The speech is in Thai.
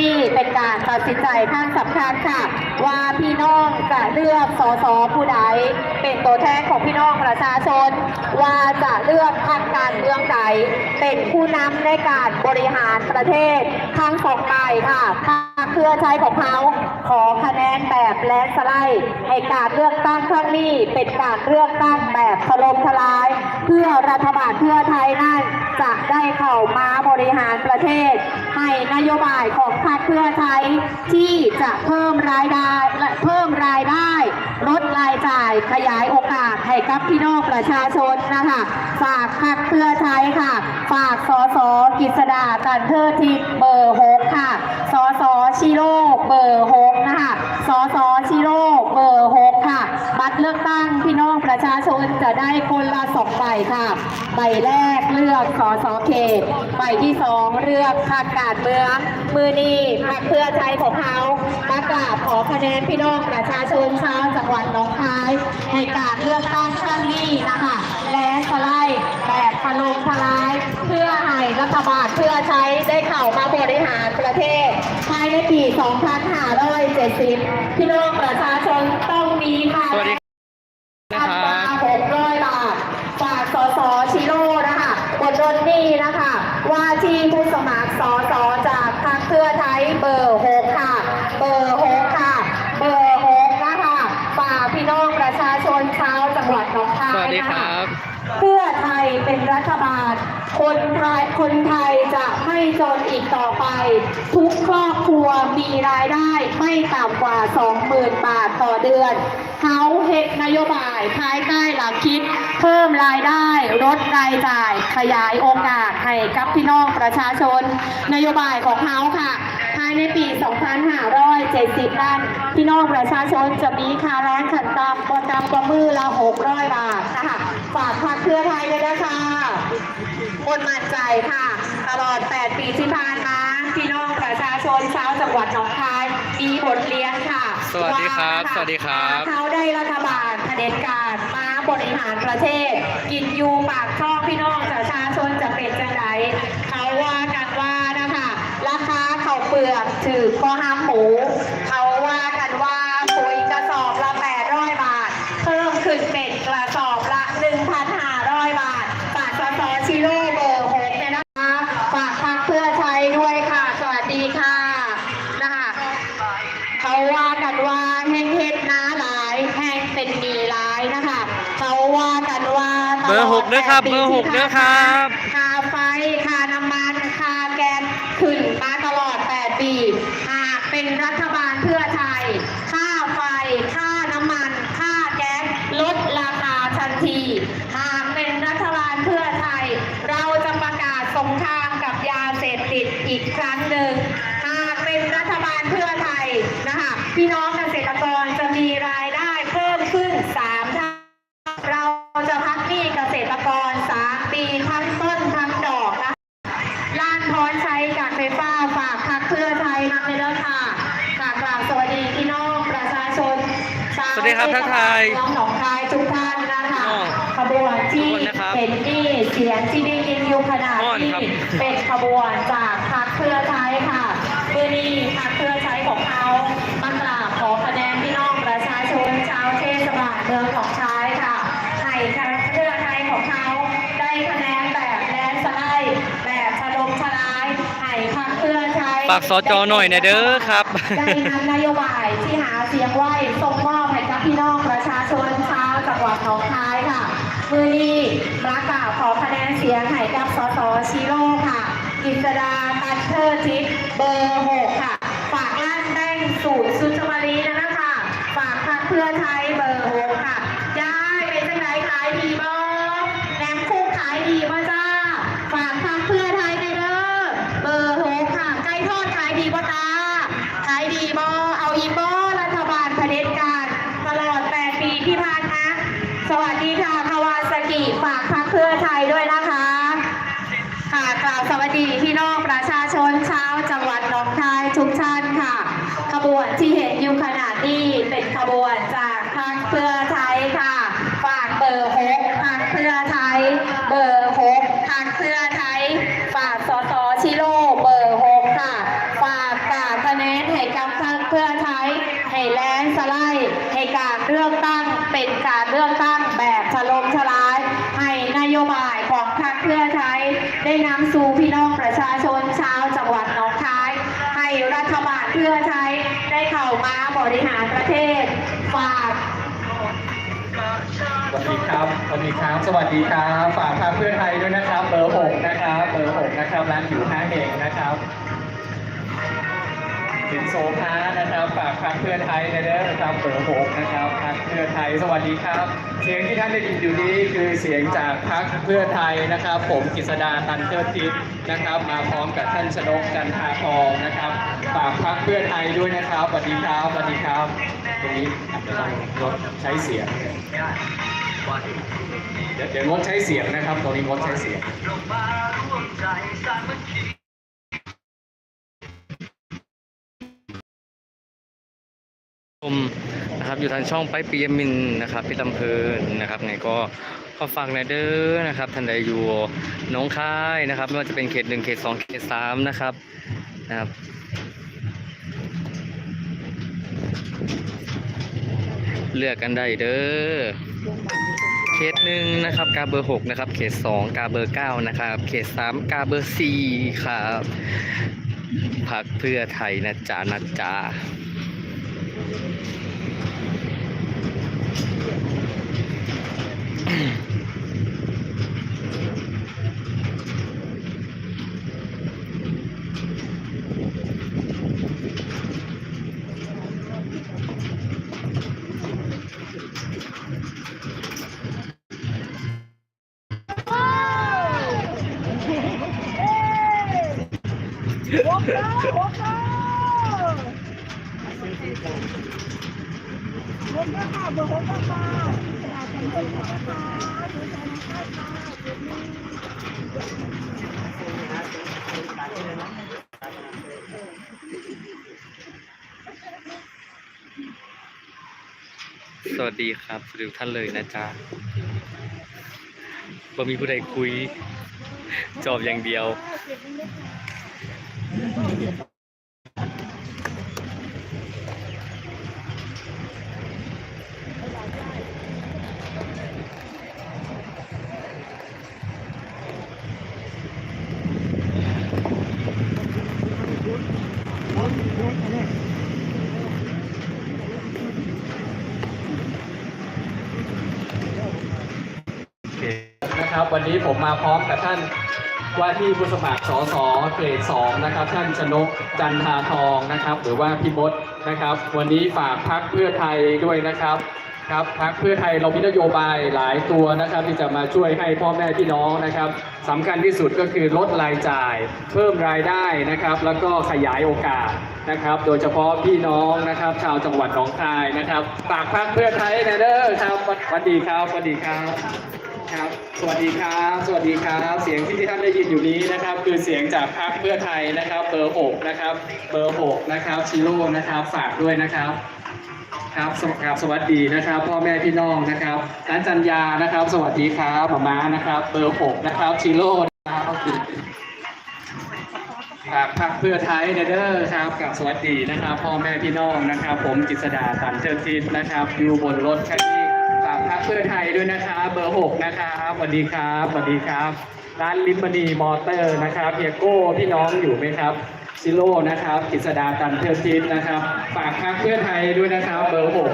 นี้เป็นการตัดสินใจทางสำคัญค่ะ ว่าพี่น้องจะเลือกสสผู้ใดเป็นตัวแทนของพี่น้องประชาชน ว่าจะเลือกพรรคการเมืองใดเป็นผู้นำในการบริหารประเทศทั้งสองฝ่ายค่ะพรรคเพื่อใช้ของเขาขอคะแนนแบบแลนสไลด์ให้การเลือกตั้งครั้งนี้เป็นการเลือกตั้งแบบถล่มทลาย เพื่อรัฐบาลเพื่อไทยนั่นจะได้เข้ามาบริหารประเทศ ให้นโยบายของพรรคเพื่อไทยที่จะเพิ่มรายได้และเพิ่มรายได้ ลดรายจ่ายขยายโอกาสให้กับพี่น้องประชาชนนะคะฝากพรรคเพื่อไทยค่ะ ฝากสสกิษดาตันเทอทิพย์เบอร์หกค่ะ สสชิโร่เบอร์หกนะคะสสชิโร่เบอร์หกค่ะ บัตรเลือกตั้งพี่น้องประชาชนจะได้คนละสองใบค่ะ ใบแรกเลือกสสเขต ใบที่สองเลือกพรรคการเมือง มือนีพรรคเพื่อไทยของเขามากาบขอคะแนนพี่น้องประชาชนชาวจังหวัดหนองคายในการเลือกตั้งครั้งนี้นะคะ และสไลด์แบบพลงทลาย เพื่อให้รัฐบาลเพื่อใช้ได้เข้ามาบริหาร ประเทศ ภายในปี 2570 พี่น้องประชาชนต้องมีค่ะสวัสดีนะครับหกร้อยบาท ฝากสสชิโร่นะคะบนรถนี่นะคะ ว่าที่ผู้สมัครสสจากพรรคเพื่อไทยเบอร์หกค่ะ เบอร์หกค่ะ เบอร์หกนะคะ ฝากพี่น้องประชาชนชาวจังหวัดหนองคายสวัสดีนะคคะรับเพื่อไทยเป็นรัฐบาล คนไทยคนไทยจะไม่จนอีกต่อไป ทุกครอบครัวมีรายได้ไม่ต่ำกว่า 20,000 บาทต่อเดือนเขาเฮ็ดนโยบายภายใต้หลักคิด เพิ่มรายได้ลดรายจ่าย ขยายโอกาสให้กับพี่น้องประชาชน นโยบายของเขาค่ะภายในปี 2570 นั้นพี่น้องประชาชนจะมีค่าแรงขันต่ำกว่าต่ำกว่ามือละ 600 บาทนะคะฝากพรรคเพื่อไทยเลยนะคะ คนมั่นใจค่ะ ตลอด 8 ปีที่ผ่านมาพี่น้องประชาชนชาวจังหวัดหนองคายมีบทเรียนค่ะสวัสดีครับาสวัสดีครับเขาได้รัฐบาลเผด็จการมาบริหารประเทศ กินอยูปากช่องพี่น้องประชาชนจะเป็นจังไดเขาว่ากันว่านะคะราคาข้าวเปลือกถือก็ห้ามหมูเขา เบอร์หกด้วยครับเบอร์หกด้วยครับค่าไฟค่าน้ำมันค่าแก๊สขึ้นมาตลอด 8 ปีหากเป็นรัฐบาลเพื่อไทย ค่าไฟ ค่าน้ำมัน ค่าแก๊สลดราคาทันที หากเป็นรัฐบาลเพื่อไทย เราจะประกาศสงครามกับยาเสพติดอีกครั้งหนึ่ง หากเป็นรัฐบาลเพื่อไทยนะคะพี่น้อง ไฟฟ้าฝากพักเพื่อไทยนำไปแล้วค่ะค่ะกราบสวัสดีพี่น้องประชาชนชาวสวัสดีครับทักทายเทศบลเมืองหนองคายทุกท่านนะคะอ๋อขบวนที่ขอบคุณนะครับเห็นนี่เสียงที่ได้ยินอยู่ขนาดอ๋อนี้ครับเป็นขบวนจากพักเพื่อไทยค่ะเพื่อนี้พักเพื่อไทยของเขามากราบขอคะแนนพี่น้องประชาชนชาวเทศบาลเมืองหนองคายค่ะ ให้พักเพื่อไทยของเขาได้คะแนนแบบแลนด์สไลด์แบบถล่มทลายให้พักเพื่อไทย ฝากสจหน่อยนะเด้อครับได้นำนโยบายที่หาเสียงไว้ส่งมอบให้กับพี่น้องประชาชนชาวจังหวัดหนองคายค่ะมือนี้ประกาศขอคะแนนเสียงให้กับสสชิโร่ค่ะกิษดาตันเทอร์ทิพเบอร์หกค่ะ ฝากล้านแต้งสูตร เรเลือกตั้งแบบฉลมฉลาย ให้นโยบายของพรรคเพื่อไทย ได้นำสู่พี่น้องประชาชนชาวจังหวัดหนองคาย ให้รัฐบาลเพื่อไทยได้เข้ามาบริหารประเทศฝากสวัสดีครับ สวัสดีครับ สวัสดีครับ ฝากพรรคเพื่อไทยด้วยนะครับ เบอร์หกนะครับ เบอร์หกนะครับ ร้านอยู่ห้าเองนะครับ สินโซพานะครับฝากพรรคเพื่อไทยนะเด้อครับเบอร์หกนะครับพรรคเพื่อไทยสวัสดีครับ เสียงที่ท่านได้ยินอยู่นี้คือเสียงจากพรรคเพื่อไทยนะครับ ผมกฤษดาตันเทอร์ทิพย์นะครับ มาพร้อมกับท่านชนกจันทาทองนะครับฝากพรรคเพื่อไทยด้วยนะครับสวัสดีครับสวัสดีครับตรงนี้อาจจะต้องลดใช้เสียงเดี๋ยวเดี๋ยวงดใช้เสียงนะครับตรงนี้งดใช้เสียง ชมนะครับอยู่ทางช่องไปปียมินนะครับพี่ลำเพลินนะครับไงก็ขอฝากหนอยเด้อนะครับท่านใดอยู่น้องค่ายนะครับไม่ว่าจะเป็นเขตหนึ่งเขตสองเขตสามนะครับนะครับเลือกกันได้เด้อเขตหนึ่งนะครับกาเบอร์หกนะครับเขตสองกาเบอร์เก้านะครับเขตสามกาเบอร์สี่ครับพักเพื่อไทยนะจ๊ะนะจ๊ะ Voltar, voltar! สวัสดีครับสวัสดีทุกท่านเลยนะจ๊ะบ่มีผู้ใดคุย จอบอย่างเดียวนะครับ วันนี้ผมมาพร้อมกับท่านว่าที่ผู้สมัครสสเกรดสองนะครับ ท่านชนกจันทาทองนะครับ หรือว่าพี่มดนะครับ วันนี้ฝากพักเพื่อไทยด้วยนะครับครับพักเพื่อไทยเรามีนโยบายหลายตัวนะครับที่จะมาช่วยให้พ่อแม่พี่น้องนะครับสำคัญที่สุดก็คือลดรายจ่าย เพิ่มรายได้นะครับ แล้วก็ขยายโอกาสนะครับ โดยเฉพาะพี่น้องนะครับ ชาวจังหวัดหนองคายนะครับฝากพักเพื่อไทยนะเด้อครับสวัสดีครับสวัสดีครับ ครับ สวัสดีครับ สวัสดีครับ เสียงที่ท่านได้ยินอยู่นี้นะครับ คือเสียงจากพรรคเพื่อไทยนะครับ เบอร์หกนะครับ เบอร์หกนะครับชิโร่นะครับ ฝากด้วยนะครับครับสวัสดีครับสวัสดีนะครับ พ่อแม่พี่น้องนะครับร้านจันยานะครับ สวัสดีครับหมาม้านะครับ เบอร์หกนะครับชิโร่นะครับครับพรรคเพื่อไทยเด้อครับกับสวัสดีนะครับ พ่อแม่พี่น้องนะครับ ผมจิษดาตันเชิดทิศนะครับ อยู่บนรถคันนี้ ฝากพรรคเพื่อไทยด้วยนะคะ เบอร์หกนะครับสวัสดีครับสวัสดีครับ ร้านลิมบนีมอเตอร์นะครับเฮียโก้พี่น้องอยู่ไหมครับซิโร่นะครับกิษดาตันเทอร์ทิสนะครับ ฝากพรรคเพื่อไทยด้วยนะครับ เบอร์หก